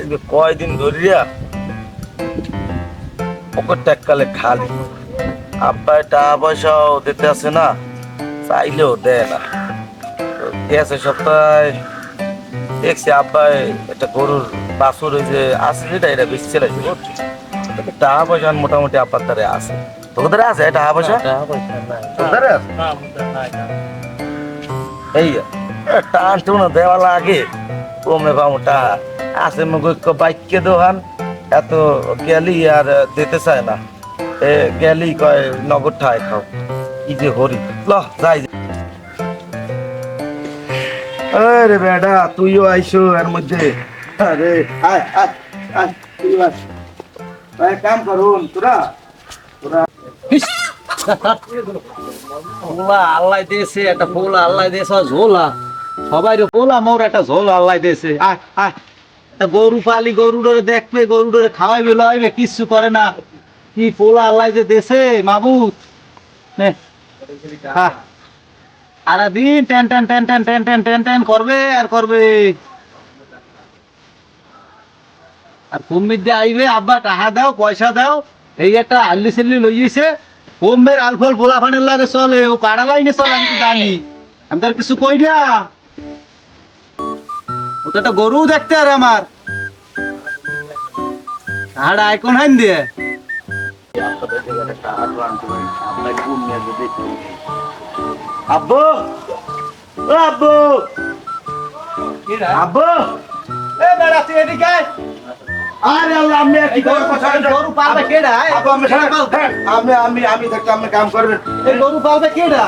আজকে কয়দিন ধরিয়া পকেটটা এককালে খালি। আব্বাই টাকা পয়সাও দিতে আসে না চাইলেও দেয় না। গেছে সপ্তাহে দেখছি আব্বাই একটা গরুর বাছুর ওই যে আছে যেটা এটা বেশি চালাইছে বুঝছ টাকা পয়সা মোটামুটি আব্বার দ্বারা আছে। তোকে দ্বারা আছে টাকা পয়সা? আছে? এই টান টুন দেওয়া লাগে। কমে পামোটা আছে মুখ বাইককে দোকান এত গেলি আর দিতে চায় না। এ গেলি কয় নগদ ঠায় খাও। কি যে হরি। ল, যাই। আরে বেডা তুইও আইসো এর মধ্যে। আরে, আয় আয় আয় কাম করুন, তোরা। আল্লাহ দিয়েছে, একটা পোলা আল্লাহ দিয়েছে, ঝোলা। সবাই পোলা মোর একটা ঝোল আল্লাহ দিয়েছে। আয় আয়। গরু পালি গরু ডরে দেখবে গরু ডরে খাওয়াইবে, লইবে, কিচ্ছু করে না। কি পোলা আল্লাহ যে দেশে মাবুত। সারা দিন ten ten ten ten ten ten ten ten করবে আর করবে। আর কুমির দিয়ে আইবে, আব্বা টাকা দাও, পয়সা দাও, এই একটা আল্লি সিল্লি লইয়েছে। বোম্বের আলফল ভোলা ফানের লাগে চলে, ও কাড়া লাইনে চলে, আমি জানি। আমি তার কিছু কই না। ও তো গরু দেখতে আর আমার। হাড় আইকন হাইন দিয়ে আব্বু! আব্বু! আব্বু! এ বেড়া তুই এদিকে আয়। আরে আল্লাহ আমি কি করব? গরু পালবে কেডা? আব্বু গরু আমি আমি আমি থাকতে আপনি কাম করবেন। এই গরু পালবে কেডা?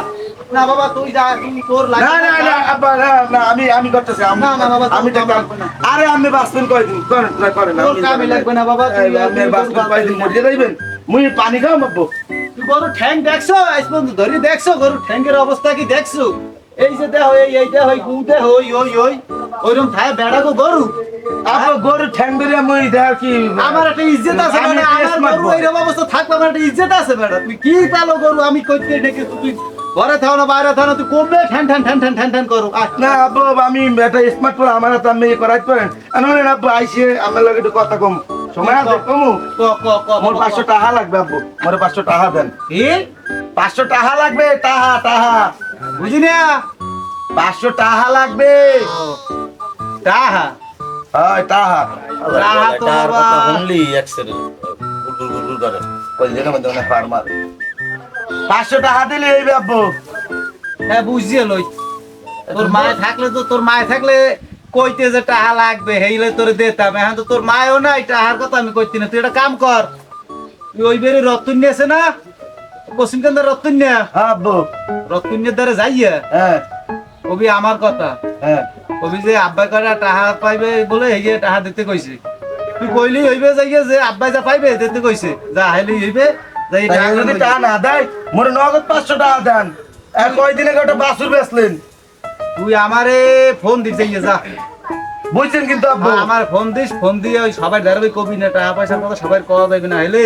না বাবা তুই যা তুই তোর লাগে না না না আব্বা না না আমি আমি করতেছি আমি না, না, বাবা, আমি তোর থাকতে লাগবে না। আরে আমি বাসবেন কয়দিন? করেন না করেন তোর আমি লাগবে না বাবা, তুই- এই, বাসবেন গরু কয়দিন? মরিয়ে যাইবেন মুই পানি খাও আব্বু। তুই গরু ঠ্যাং দেখছ? আজ পর্যন্ত ধরি দেখছ? গরু ঠ্যাঙ্গের অবস্থা কি দেখছ? এই যে দেহ এই এই দেহ গু দেহ ওই ওই ওই। ওইরকম থায় বেড়া গো গরু। গরু ঠ্যাং ধরে মুই কি আমার একটা ইজ্জত আছে মানে আমার গরু এইরকম অবস্থা থাকবে আমার একটা ইজ্জত আছে বেড়া। তুই কি পালো গরু? আমি কইতে ডেকে তুই ঘরে থাও না বাইরে থাও না তুই কমবে ঠ্যান ঠ্যান ঠ্যান ঠ্যান ঠ্যান ঠ্যান করো। না আব্বু আমি একটা স্মার্ট ফোন আমার হাতে আমি করাইতে পারেন? আমি বলেন আব্বু আইসে আমার লগে একটু কথা কম। সময় আছে কমু? ক ক ক মোর পাঁচশো টাকা লাগবে আব্বু। মোর পাঁচশো টাকা দেন। কি? পাঁচশো টাকা লাগবে টাহা টাহা বুঝি না? পাঁচশো টাকা লাগবে। তাহা হয় টাহা টাহা তো বাবা। শুনলি একসাথে গুলগুল গুলগুল করে। কই জায়গা মধ্যে মানে ফার্মার পাঁচশো টাকা দিলে এই হ্যাঁ বুঝছি লই। তোর মায়ে থাকলে তো তোর মায়ে থাকলে কইতে যে টাহা লাগবে হেইলে তোর দিতাম। এখন তো তোর মায়ও নাই কথা আমি কইতি না। তুই কাম কর। তুই ওই বেরি আছে না? পশ্চিম কেন্দ্র রত্তুন্যা হ্যাঁ আব্বু দ্বারা যাইয়া? হ্যাঁ। কবি আমার কথা। হ্যাঁ। কবি যে আব্বাই কটা টাহা পাইবে বলে এই যে টাহা দিতে কইছে। তুই কইলি হইবে যাইয়া যে আব্বাই যা পাইবে দিতে কইছে। যা হাইলি হইবে যদি। না দেয় মোর নগদ পাঁচশো টাকা দেন। আর কয়দিন আগে বাসুর বেচলেন? তুই আমারে ফোন দিতে যা বুঝছেন কিন্তু আমার ফোন দিস ফোন দিয়ে ওই সবাই দাঁড়াবে কবি না টাকা পয়সার কথা সবাই কওয়া যাবে না হলে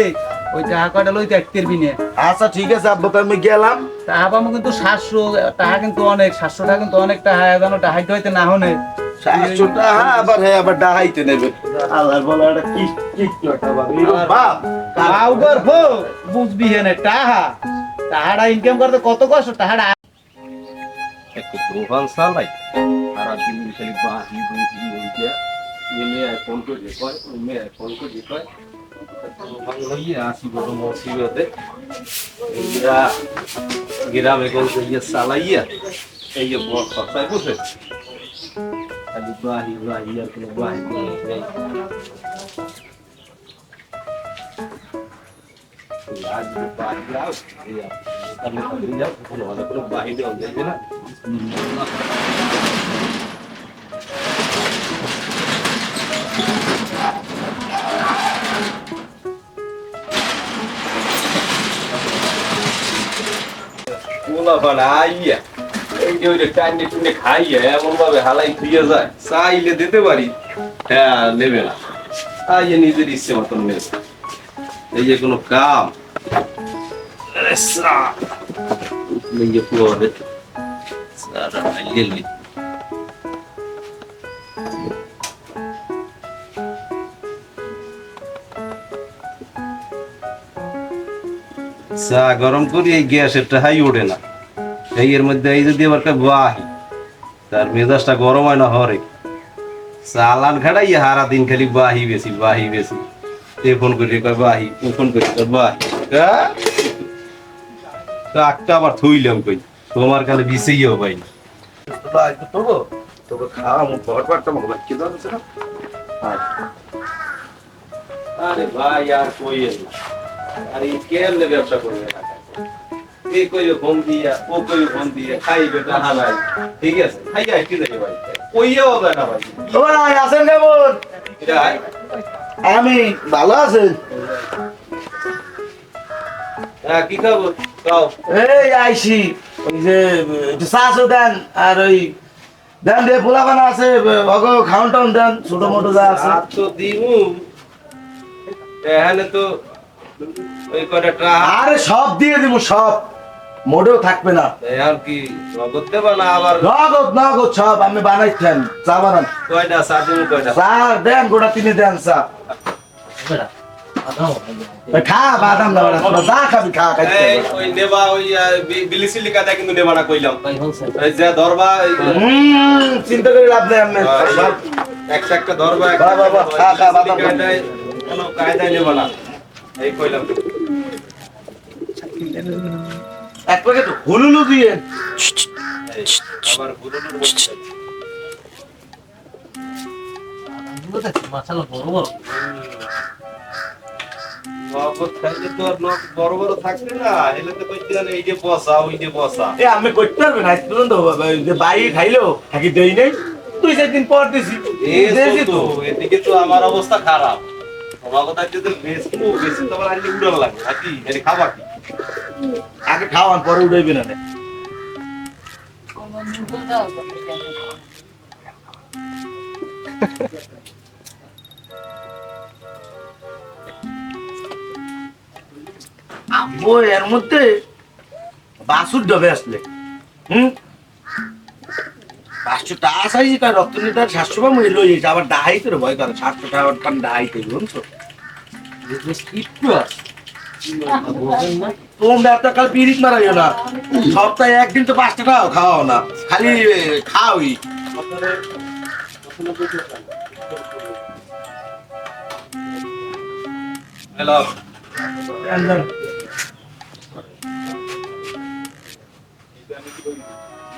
ওই টাকা কয়টা লইতে এক তেরবি আচ্ছা ঠিক আছে আব্বু তো আমি গেলাম। টাকা পাবো কিন্তু সাতশো টাকা কিন্তু অনেক সাতশো টাকা কিন্তু অনেক টাকা যেন টাকা হইতে না হনে। সাতশো টাকা আবার হ্যাঁ আবার ডাহাইতে নেবে। আল্লাহ বলা কি কি বাপ বাউগর হো বুঝবি হেনে টাহা টাহাড়া ইনকাম করতে কত কষ্ট টাহাড়া একটু দোকান সালাই আর আজকে মিশালি বাহি বুঝি মুইয়া এমনি ফোন করে দেখো এমনি ফোন করে দেখো গ্রামে গল্প চালাইয়া এই যে বড় সস্তায় বসে। খালি বাহি বাহি খাইয়া এমন ভাবে হালাই খুইয়ে যায় চাইলে দিতে পারি হ্যাঁ নেবে না আইয়া নিজের ইচ্ছে মতন নেবে এই যে কোনো কাম Essa! গরম করি এই গ্যাসেরটা হাই ওঠে না। এই এর মধ্যে এই যদি আবার বাহি তার মেজাজটা গরম হয় না হরে। চালান খাটাই হারা দিন খালি বাহি বেশি বাহি বেশি। এ ফোন করি বাহি ও ফোন করি বাহি একটা আবার থইলাম কই? তোমার কালে বিছেইও ভাই তোকে তোকে খাওয়া আরে ভাই আর কই আরে কেমনে ব্যবসা করবে ফোন দিয়া ও ফোন খাই বেটা ঠিক আছে? ভাই। ভাই। কেমন আমি ভালো আছেন হ্যাঁ কি খাব খাও এই আইসি। ওই যে চাষও দেন আর ওই দেন দিয়ে পোলা আছে অগ খাউন দেন ছোট মোটো যা আছে। তো দিমু। এখানে তো ওই কটা আরে সব দিয়ে দিব সব। মোটেও থাকবে না। আর কি নগদ দেবা না আবার? নগদ নগদ সব আমি বানাইছেন। চা বানান। কয়টা? চা কয়টা? চা দেন গোটা তিনি দেন চা। খা বাদাম খা খাই ওই নেবা ওই বিলিসি লিখা দেয় কিন্তু নেবা না কইলাম। চিন্তা করে লাভ কায়দায় নেবা না। এই কইলাম। এক প্যাকেট হুলুলু দিয়ে। বড় বড়। নগদ খাইলে তো আর নগদ বড় বড় থাকবে না এলে তো কইতে গেলে এই যে বসা ওই যে বসা এ আমি করতে পারবে না পর্যন্ত যে বাই খাইলো থাকি দেই নাই তুই সেদিন পর দিছি দিয়েছি তো। এদিকে তো আমার অবস্থা খারাপ। তোমার কথা যদি বেশি বেশি তো আবার উড়ান লাগে নাকি এর খাবার কি? আগে খাওয়ান পরে উঠাইবে না রে। এর মধ্যে বাসুর ডবে আসলে। হুম? পাঁচশো টাকা চাইছি কার রক্ত সাতশো পাবো এলো যেটা আবার ডাহাই করে ভয় করে। সাতশো টাকা আবার কারণ ডাহাই করে বুঝছ? তোমরা একটা কাল পিরিত মারাইও না। সপ্তাহে একদিন তো পাঁচটা টাকাও খাওয়াও না। খালি এ, খাওই হ্যালো।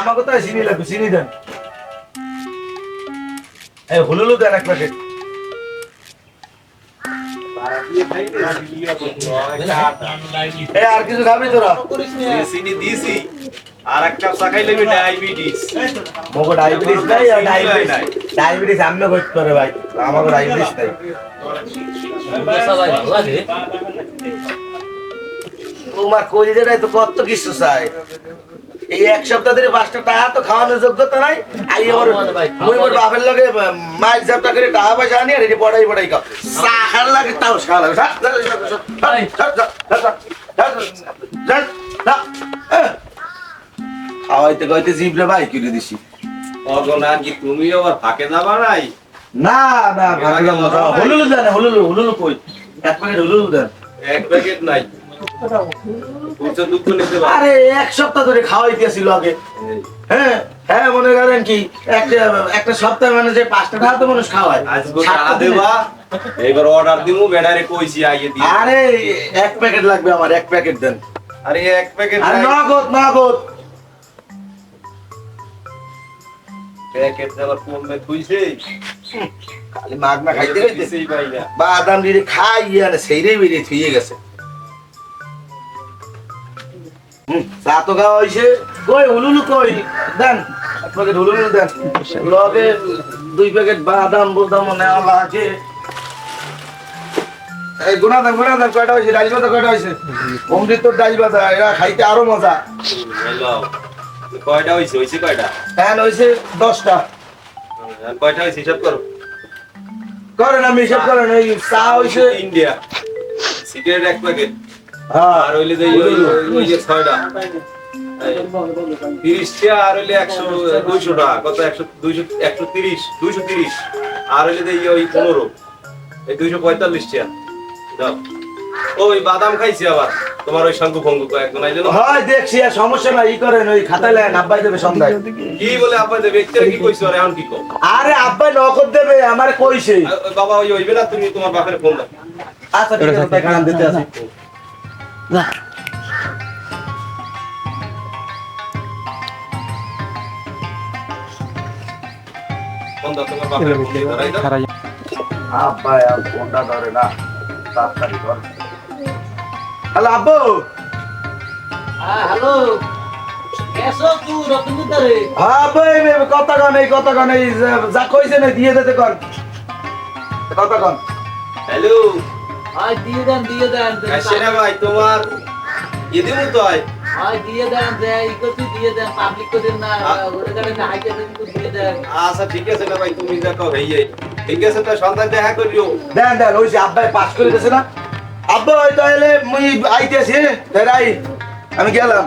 আমাকে তো চিনি লাগবে চিনি দেন। এই হুলুলু দেন এক প্যাকেট। আর কিছু খাবি তোরা? চিনি দিয়েছি আর এক কাপ চা খাইলে ডায়াবেটিস। মোকে ডায়াবেটিস নাই আর ডায়াবেটিস নাই। ডায়াবেটিস করতে পারে ভাই। আমাকে ডায়াবেটিস নাই। তোমার তো কত কিছু চাই এই এক সপ্তাহ ধরে পাঁচটা টাকা তো খাওয়ানোর যোগ্যতা নাই আর ওর মুই মোর বাপের লগে মায়ের যাত্রা করে টাকা পয়সা আনি আর এটি পড়াই পড়াই খাও চা খার লাগে তাও চা লাগে খাওয়াইতে খাওয়াইতে জিভলে ভাই কিনে দিছি অগনা কি তুমি আবার ফাঁকে যাবা নাই না না ফাঁকে যাব হুলুলু দেন হুলুলু হুলুলু কই এক প্যাকেট হুলুলু দেন এক প্যাকেট নাই আরে এক সপ্তাহ ধরে খাওয়াইতেছিল আগে। হ্যাঁ হ্যাঁ মনে করেন কি একটা একটা সপ্তাহ মানে যে পাঁচটা মানুষ খাওয়ায়। দেবা অর্ডার দিমু বেডারে কইছি আইয়ে দি আরে এক প্যাকেট লাগবে আমার এক প্যাকেট দেন। আরে এক প্যাকেট আরে নগদ নগদ। প্যাকেট কমবে থুইছে। খালি মাগ না খাইতে বাদাম দিয়ে খাই আর সেইটাই বেরিয়ে থুয়ে গেছে। চা তো খাওয়া হয়েছে কই হুলুলু কই? দেন এক প্যাকেট হুলুলু দেন। লগে দুই প্যাকেট বাদাম বুদাম নেওয়া লাগে। এই গুণাদান গুণাদান কয়টা হয়েছে ডাইল ভাজা কয়টা হয়েছে অমৃত ডাইল ভাজা এরা খাইতে আরও মজা। কয়টা হয়েছে হয়েছে কয়টা? ফ্যান হয়েছে দশটা। কয়টা হয়েছে হিসাব করো। করেন আমি হিসাব করেন ওই চা হয়েছে ইন্ডিয়া। সিগারেট এক প্যাকেট। হ্যাঁ আর হইলে যে ওই ওই- ওই যে ছয়টা। তিরিশটা আর হইলে একশো দুইশো কত একশো দুইশো একশো তিরিশ দুইশো তিরিশ আর হইলে যে ওই পনেরো এই দুইশো পঁয়তাল্লিশ টা দাও ওই বাদাম খাইছি আবার তোমার ওই শঙ্কু ফঙ্কু হয় দেখছি আর সমস্যা নাই ই করেন ওই খাতায় লেন আব্বাই দেবে সন্ধ্যায়। কি বলে ব্যক্তিরা কি কইছো আর এখন কি কো আরে আব্বাই দেবে আমার কইছে। বাবা ওই হইবে না তুমি তোমার বাপের ফোন দাও। আচ্ছা ঠিক আছে দিতে আসি। ফোনটা ধরে না তাড়াতাড়ি ধর হ্যালো আব্বু হ্যাঁ হ্যালো এসো তুই রতনদারে হ্যাঁ আব্বু এই কথা কন এই কথা কন এই যা কইছে না দিয়ে দিতে কন কথা কন হ্যালো আয় দিয়ে দেন দিয়ে দেন কাশিনা ভাই তোমার ইদি মতো হয় আয় দিয়ে দেন যে ই করতে দিয়ে দেন পাবলিক করে না ওরে গাড়ি না হাইতে কিন্তু দিয়ে দেন। আচ্ছা ঠিক আছে না ভাই তুমি দেখো হইয়ে ঠিক আছে তো সন্তান দেখা করিও। দেন দেন ওই যে আব্বাই পাস করে দিয়েছে না। আব্বা ওই তাহলে মুই আইতেছি ফেরাই আমি গেলাম।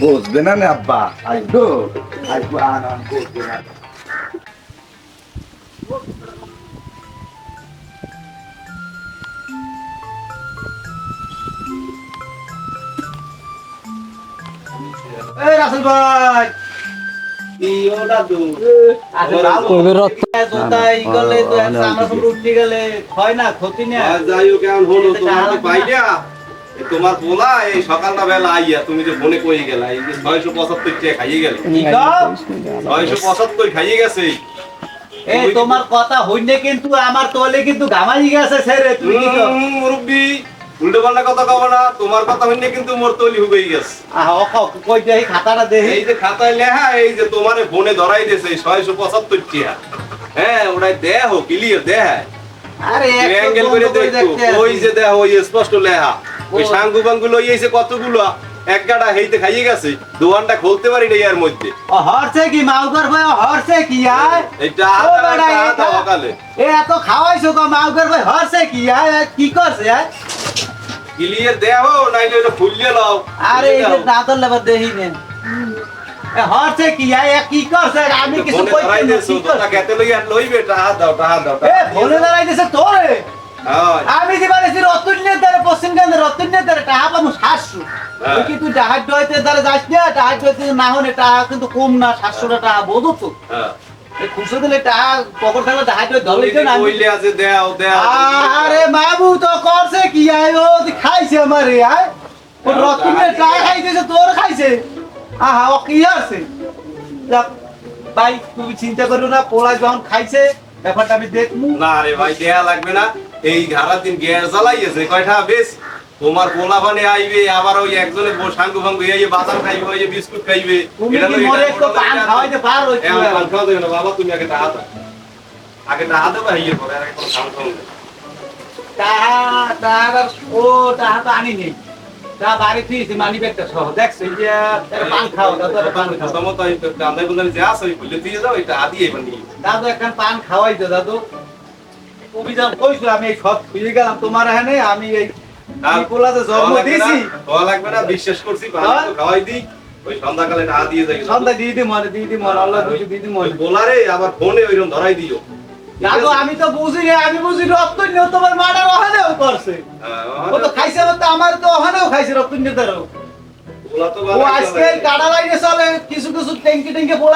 বুঝবে না না আব্বা? আইবো আইবো আন আন না। এই রাসেল ভাই। তোমার পোলা এই সকালটা বেলা আইয়া তুমি যে ফোনে কই গেলা এই যে ছয়শো পঁচাত্তর টাকা খাইয়ে গেলে। ছয়শো পঁচাত্তর খাইয়ে গেছে। এই তোমার কথা হইনে কিন্তু আমার তোলে কিন্তু গামাই গেছে ছেড়ে তুমি মুরব্বি উল্টো পাল্টা কথা কব না তোমার কথা হইলে কিন্তু মোর তলি হুবেই গেছে। আহ ও কও, কই দেই খাতাটা দেই এই যে খাতায় লেখা এই যে তোমারে ফোনে ধরাই দিয়েছে ছয়শো পঁচাত্তর হ্যাঁ ওটাই দেহ ক্লিয়ার দেহ আরে অ্যাঙ্গেল করে করে দেখো ওই যে দেহ ওই স্পষ্ট লেখা। ওই সাঙ্গু বাঙ্গু লইয়েছে কতগুলো এক গাড়া হেইতে খাইয়ে গেছে দোকানটা খুলতে পারি না এর মধ্যে। হরছে কি মাউগর ভাই হরছে কি এটা- সকালে এ এত খাওয়াইছো কো মাউগর ভাই হরছে কি কি করছে ক্লিয়ার দেহ নাইলে ওটা ফুলিয়ে লাও আরে এই যে দাদর লেবার দেহি নে এ হরছে কি? আয় কি করছে? আমি কিছু ধরাই না কি করছে? কেতে লইয়া লইবে টাহা দাও টাহা দাও এ ফোনে দাঁড়াই দিছে তোরে? হ্যাঁ। আমি দিবারে সি রতুন্যের দ্বারা পশ্চিম গান্ধে রতুন্যের দ্বারা টাহা পাবো সাতশো। হ্যাঁ। কি তুই ডাহার ডয়তে দ্বারা যাস না? ডাহার ডয়তে না হলে টাহা কিন্তু কম না সাতশোটা টাকা বোধ তো আরে বাবু তো করছে কি? আয় খাইছে আমারে আয়। ও রতুন্যের টাকা খাইছে তোর খাইছে? আহা ও কি আছে ভাই তুমি চিন্তা করো না পোলাই যখন খাইছে ব্যাপারটা আমি দেখব না রে ভাই দেয়া লাগবে না। এই ধারা দিন গ্যাস জ্বালাইয়েছে। কয়টা? বেশ তোমার পোলা পানে আইবে আবার ওই একজনে সাঙ্গু ফাঙ্গু এই বাদাম খাইবে ওই বিস্কুট খাইবে। এটা পারো না বাবা তুমি আগে টাহা দাও আগে টাহা ইয়ে করে আর এখন খাওয়া খাওয়া টাহা টাহা ও টাহা তো আনি নেই। তা বাড়ি ফিরেছি মানি ব্যাগটা সহ। দেখছ এই যে একটা পান খাও দাদু পান খাও যে আসো বলে দিয়ে যাও এটা আদি এবার নিয়ে। দাদু পান খাওয়াই দাদু। কইছো আমি এই সব খুঁজে গেলাম তোমার এখানে আমি এই জন্ম দিয়েছি খাওয়া লাগবে না বিশ্বাস করছি ভালো? খাওয়াই দিই। ওই সন্ধ্যাকালে দিয়ে যাই। সন্ধ্যা দিয়ে দি মনে দিয়ে দি মনে আল্লাহ দিয়ে দি মনে বোলারে আবার ফোনে ওইরকম ধরাই দিও। দাদু আমি তো বুঝি না আমি বুঝি রপ্তন্য তোমার মাটার ওখানেও করছে। হ্যাঁ, ও তো খাইছে তো আমার তো ওখানেও খাইছে দ্বারাও ওলা ও আজকে কাটা লাইনে চলে কিছু কিছু ট্যাঙ্কি ট্যাঙ্কি পোলা